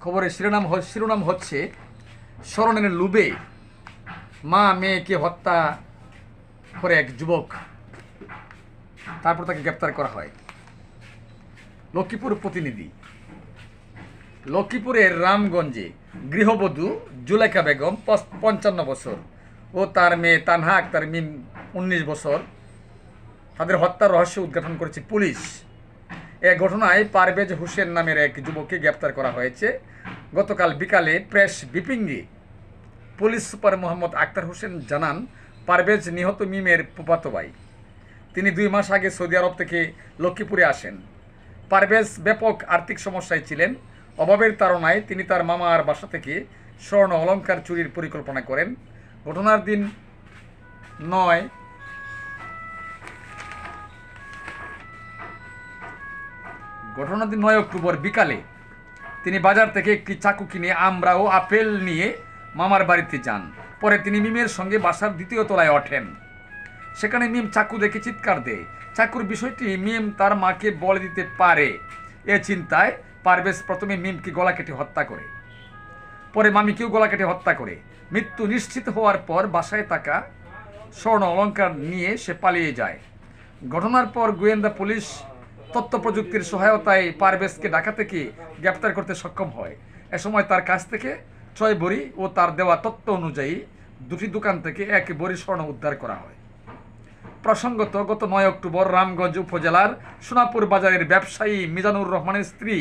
খবরের শিরোনাম শিরোনাম হচ্ছে, স্মরণের লুবে মা মেয়েকে হত্যা করে এক যুবক। তারপর তাকে গ্রেপ্তার করা হয়। লক্ষ্মীপুর প্রতিনিধি। লক্ষ্মীপুরের রামগঞ্জে গৃহবধূ জুলেখা বেগম পঞ্চান্ন বছর ও তার মেয়ে তানহা আক্তার মিম উনিশ বছর। তাদের হত্যার রহস্য উদ্ঘাটন করেছে পুলিশ। এ ঘটনায় পারভেজ হোসেন নামের এক যুবককে গ্রেপ্তার করা হয়েছে। গতকাল বিকালে প্রেস বিপিঙ্গে পুলিশ সুপার মোহাম্মদ আক্তার হোসেন জানান, পারভেজ নিহত মিমের ফুফাতো ভাই। তিনি দুই মাস আগে সৌদি আরব থেকে লক্ষ্মীপুরে আসেন। পারভেজ ব্যাপক আর্থিক সমস্যায় ছিলেন। অভাবের তাড়নায় তিনি তার মামার বাসা থেকে স্বর্ণ অলংকার চুরির পরিকল্পনা করেন। ঘটনার দিন নয় ঘটনার দিন নয় অক্টোবর বিকালে। তিনি বাজার থেকে একটি চাকু কিনে আমরা ও আপেল নিয়ে মামার বাড়িতে যান। পরে তিনি মিমের সঙ্গে বাসার দ্বিতীয় তলায় ওঠেন। সেখানে মিম চাকু দেখে চিৎকার দেয়। চাকুর বিষয়টি মিম তার মাকে বলে দিতে পারে। এ চিন্তায় পারভেজ প্রথমে মিমকে গলা কেটে হত্যা করে। পরে মামিকেও গলা কেটে হত্যা করে। মৃত্যু নিশ্চিত হওয়ার পর বাসায় থাকা স্বর্ণ অলংকার নিয়ে সে পালিয়ে যায়। ঘটনার পর গোয়েন্দা পুলিশ তথ্য প্রযুক্তির সহায়তায় পারভেজকে ঢাকা থেকে গ্রেপ্তার করতে সক্ষম হয়? এ সময় তার কাছ থেকে ছয় বড়ি ও তার দেওয়া তথ্য অনুযায়ী দুটি দোকান থেকে এক বড়ি স্বর্ণ উদ্ধার করা হয়। প্রসঙ্গত, গত নয় অক্টোবর রামগঞ্জ উপজেলার সোনাপুর বাজারের ব্যবসায়ী মিজানুর রহমানের স্ত্রী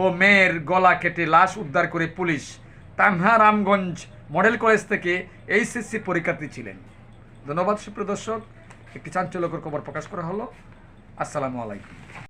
ও মেয়ের গলা কেটে লাশ উদ্ধার করে police Tanha Ramganj model college থেকে এইচএসসি পরীক্ষার্থী ছিলেন। ধন্যবাদ, সুপ্রিয় দর্শক। একটি চাঞ্চল্যকর খবর প্রকাশ করা হলো। আসসালামু আলাইকুম।